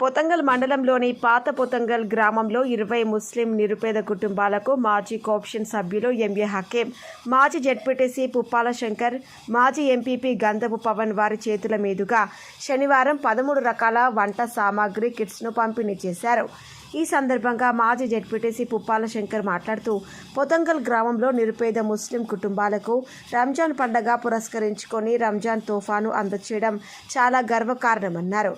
పొతంగల్ మండలంలోని పాత పొతంగల్ గ్రామంలో ఇరవై ముస్లిం నిరుపేద కుటుంబాలకు మాజీ కోప్షన్ సభ్యులు ఎంఏ హకీం మాజీ జడ్పీటీసీ పుప్పాల శంకర్ మాజీ ఎంపీపీ గంధపు పవన్ వారి చేతుల మీదుగా శనివారం పదమూడు రకాల వంట సామాగ్రి కిట్స్ను పంపిణీ చేశారు. ఈ సందర్భంగా మాజీ జడ్పీటీసీ పుప్పాల శంకర్ మాట్లాడుతూ పొతంగల్ గ్రామంలో నిరుపేద ముస్లిం కుటుంబాలకు రంజాన్ పండగ పురస్కరించుకొని రంజాన్ తోఫాను అందచేయడం చాలా గర్వకారణమన్నారు.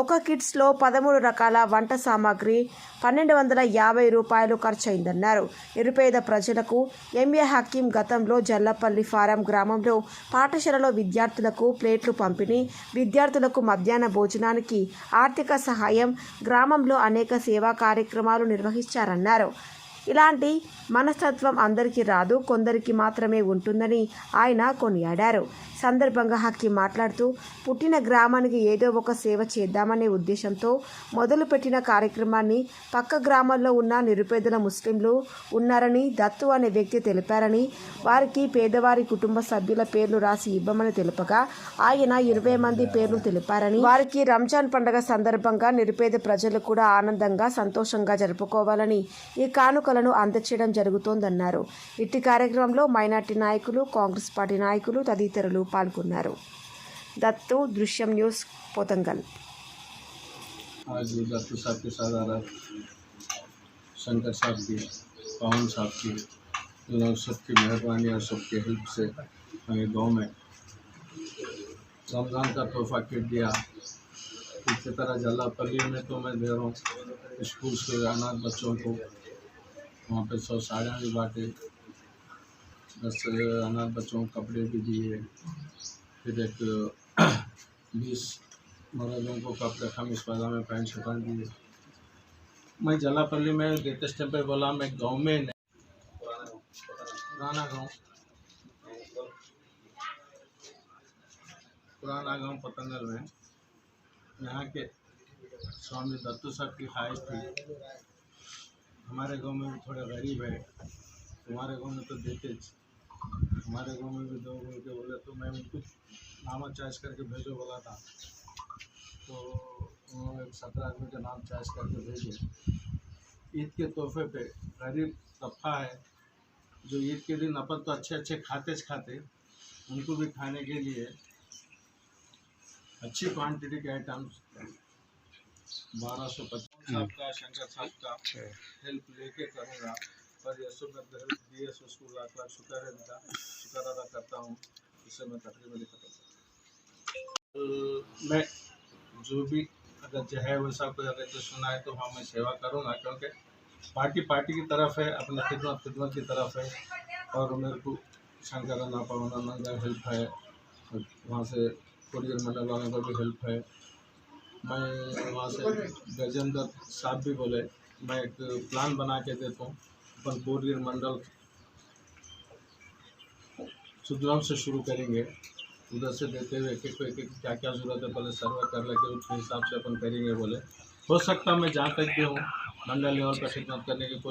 ఒక కిట్స్లో పదమూడు రకాల వంట సామాగ్రి పన్నెండు వందల యాభై రూపాయలు ఖర్చయిందన్నారు. నిరుపేద ప్రజలకు ఎంఏ హకీం గతంలో జల్లపల్లి ఫారం గ్రామంలో పాఠశాలలో విద్యార్థులకు ప్లేట్లు పంపిణీ విద్యార్థులకు మధ్యాహ్న భోజనానికి ఆర్థిక సహాయం గ్రామంలో అనేక సేవా కార్యక్రమాలు నిర్వహించారన్నారు. ఇలాంటి మనస్తత్వం అందరికీ రాదు కొందరికి మాత్రమే ఉంటుందని ఆయన కొనియాడారు. సందర్భంగా హక్కి మాట్లాడుతూ పుట్టిన గ్రామానికి ఏదో ఒక సేవ చేద్దామనే ఉద్దేశంతో మొదలుపెట్టిన కార్యక్రమాన్ని పక్క గ్రామాల్లో ఉన్న నిరుపేదల ముస్లింలు ఉన్నారని దత్తు అనే వ్యక్తి తెలిపారని వారికి పేదవారి కుటుంబ సభ్యుల పేర్లు రాసి ఇవ్వమని తెలుపగా ఆయన ఇరవై మంది పేర్లు తెలిపారని వారికి రంజాన్ పండుగ సందర్భంగా నిరుపేద ప్రజలు కూడా ఆనందంగా సంతోషంగా జరుపుకోవాలని ఈ కానుక కానుకలను అందచేయడం జరుగుతోందన్నారు ఇట్టి కార్యక్రమంలో మైనార్టీ నాయకులు కాంగ్రెస్ పార్టీ నాయకులు తదితరులు పాల్గొన్నారు దత్తు దృశ్యం న్యూస్ పోతంగల్ आज डॉक्टर साहब के साथ आ रहा शंकर साहब की पवन साहब की इन लोग सबकी मेहरबानी और सबके हेल्प से हमें गांव में रमज़ान का तोहफा किट दिया इसी तरह जल्लापल्ली में तो मैं दे रहा हूँ स्कूल से अनाथ बच्चों को वहाँ पे साड़ियाँ भी बांटे दस अनाथ बच्चों को कपड़े भी दिए। फिर एक बीस मर्दों को कप कपड़े खमीस पजामे पैंट शर्ट दिए। मैं जलापल्ली में लेटेस्ट टाइम पे बोला, मैं गाँव में नहीं, पुराना गाँव। पुराना गाँव पतंगल में। यहाँ के स्वामी दत्तू साहब की ख्वाहिश थी। हमारे गाँव में भी थोड़े गरीब है। तुम्हारे गाँव में तो देते हमारे गाँव में भी दो बोल के बोले तो मैं उनको नामा चॉइस करके भेजो, बोला था। तो उन्होंने सत्रह आदमी का नाम चॉइस करके भेजे। ईद के तोहफे पे गरीब तबका है। जो ईद के दिन अपन तो अच्छे अच्छे खाते खाते, उनको भी खाने के लिए अच्छी क्वांटिटी के आइटम्स बारह सौ पचास शंकर साहब हेल्प लेके करूँगा मैं दिए उसको लाख लाख शुक्र है। इनका शुक्र अदा करता हूँ इससे मैं करता मैं जो भी अगर जो है, वैसा कोई अगर जो सुना है तो हाँ मैं सेवा करूँगा, क्योंकि पार्टी पार्टी की तरफ़ है, अपने खिदमत खिदमत की तरफ़ है, और मेरे को शंकर पवन अन्ना हेल्प है वहाँ से कुरियर मंडल वालों का भी हेल्प है। मैं वहाँ से गजेंद्र साहब भी बोले, मैं एक प्लान बना के देता हूँ, अपन कुरियर मंडल सुदराम से शुरू करेंगे। उधर से देते हुए एक एक एक क्या क्या ज़रूरत है, पहले सर्वे कर लेके उसके हिसाब से अपन करेंगे बोले। हो सकता मैं जहाँ तक भी हूँ, मंडल लेवल पर खिदमत करने की